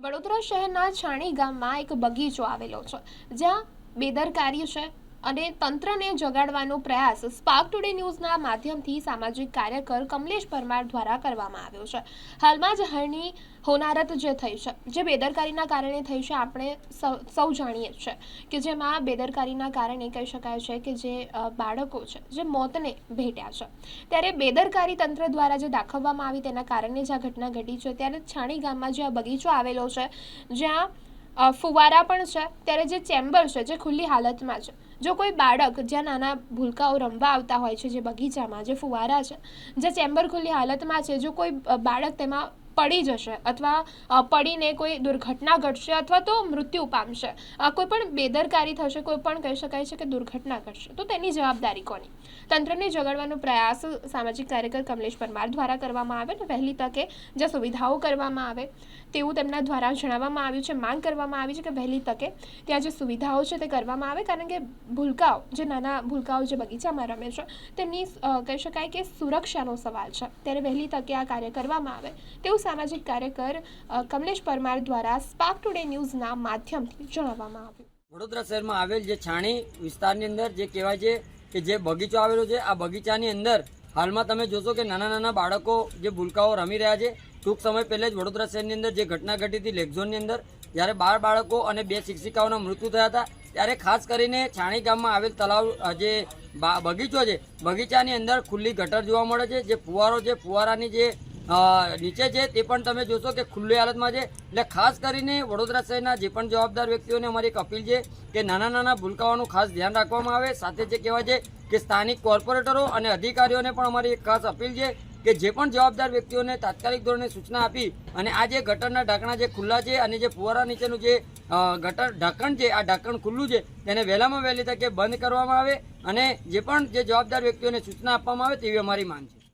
વડોદરા શહેરના છાણી ગામમાં એક બગીચો આવેલો છે જ્યાં બેદરકારી છે. અને તંત્રને જગાડવાનો પ્રયાસ સ્પાર્ક ટુડે ન્યૂઝના માધ્યમથી સામાજિક કાર્યકર કમલેશ પરમાર દ્વારા કરવામાં આવ્યો છે. હાલમાં જ હરણી હોનારત જે થઈ છે, જે બેદરકારીના કારણે થઈ છે, આપણે સૌ જાણીએ છીએ કે જેમાં બેદરકારીના કારણે કહી શકાય છે કે જે બાળકો છે, જે મોતને ભેટ્યા છે. ત્યારે બેદરકારી તંત્ર દ્વારા જે દાખવવામાં આવી તેના કારણે જે આ ઘટના ઘટી છે. ત્યારે છાણી ગામમાં જે આ બગીચો આવેલો છે, જ્યાં ફુવારા પણ છે. ત્યારે જે ચેમ્બર છે, જે ખુલ્લી હાલતમાં છે. જો કોઈ બાળક જ્યાં નાના ભૂલકાઓ રમવા આવતા હોય છે, જે બગીચામાં, જે ફુવારા છે, જે ચેમ્બર ખુલ્લી હાલતમાં છે, જો કોઈ બાળક તેમાં પડી જશે અથવા પડીને કોઈ દુર્ઘટના ઘટશે અથવા તો મૃત્યુ પામશે. કોઈ પણ બેદરકારી થશે કોઈ પણ કહી શકાય છે કે દુર્ઘટના ઘટશે. તો તેની જવાબદારી કોની? તંત્રને જગાડવાનો પ્રયાસ સામાજિક કાર્યકર કમલેશ પરમાર દ્વારા કરવામાં આવે ને વહેલી તકે જે સુવિધાઓ કરવામાં આવે, તેવું તેમના દ્વારા જણાવવામાં આવ્યું છે, માંગ કરવામાં આવી છે કે વહેલી તકે ત્યાં જે સુવિધાઓ છે તે કરવામાં આવે. કારણ કે ભૂલકાઓ, જે નાના ભૂલકાઓ જે બગીચામાં રમે છે, તેમની કહી શકાય કે સુરક્ષાનો સવાલ છે. ત્યારે વહેલી તકે આ કાર્ય કરવામાં આવે, તેવું સામાજિક કાર્યકર કમલેશ પરમાર દ્વારા સ્પાર્ક ટુડે ન્યૂઝના માધ્યમથી જણાવવામાં આવ્યું. વડોદરા શહેરમાં આવેલ જે છાણી વિસ્તારની અંદર જે કહેવાય છે કે જે બગીચો આવેલો છે, આ બગીચાની અંદર હાલમાં તમે જોશો કે નાના નાના બાળકો જે ભૂલકાઓ રમી રહ્યા છે. ટૂંક સમય પહેલાં જ વડોદરા શહેરની અંદર જે ઘટના ઘટી હતી લેકઝોનની અંદર, જ્યારે બાર બાળકો અને બે શિક્ષિકાઓના મૃત્યુ થયા હતા, ત્યારે ખાસ કરીને છાણી ગામમાં આવેલ તલાવ જે બગીચો છે, બગીચાની અંદર ખુલ્લી ગટર જોવા મળે છે, જે ફુવારો છે, ફુવારાની જે નીચે છે તે પણ તમે જોશો કે ખુલ્લી હાલતમાં છે. એટલે ખાસ કરીને વડોદરા શહેરના જે પણ જવાબદાર વ્યક્તિઓને અમારી એક અપીલ છે કે નાના નાના ભૂલકાઓનું ખાસ ધ્યાન રાખવામાં આવે. સાથે જે કહેવાય છે કે સ્થાનિક કોર્પોરેટરો અને અધિકારીઓને પણ અમારી એક ખાસ અપીલ છે કે જે પણ જવાબદાર વ્યક્તિઓને તાત્કાલિક ધોરણે સૂચના આપી અને આ જે ગટરના ઢાંકણા જે ખુલ્લા છે અને જે ફુવારા નીચેનું જે ગટર, ઢાંકણ છે, આ ઢાંકણ ખુલ્લું છે તેને વહેલામાં વહેલી તકે બંધ કરવામાં આવે અને જે પણ જે જવાબદાર વ્યક્તિઓને સૂચના આપવામાં આવે તેવી અમારી માંગ છે.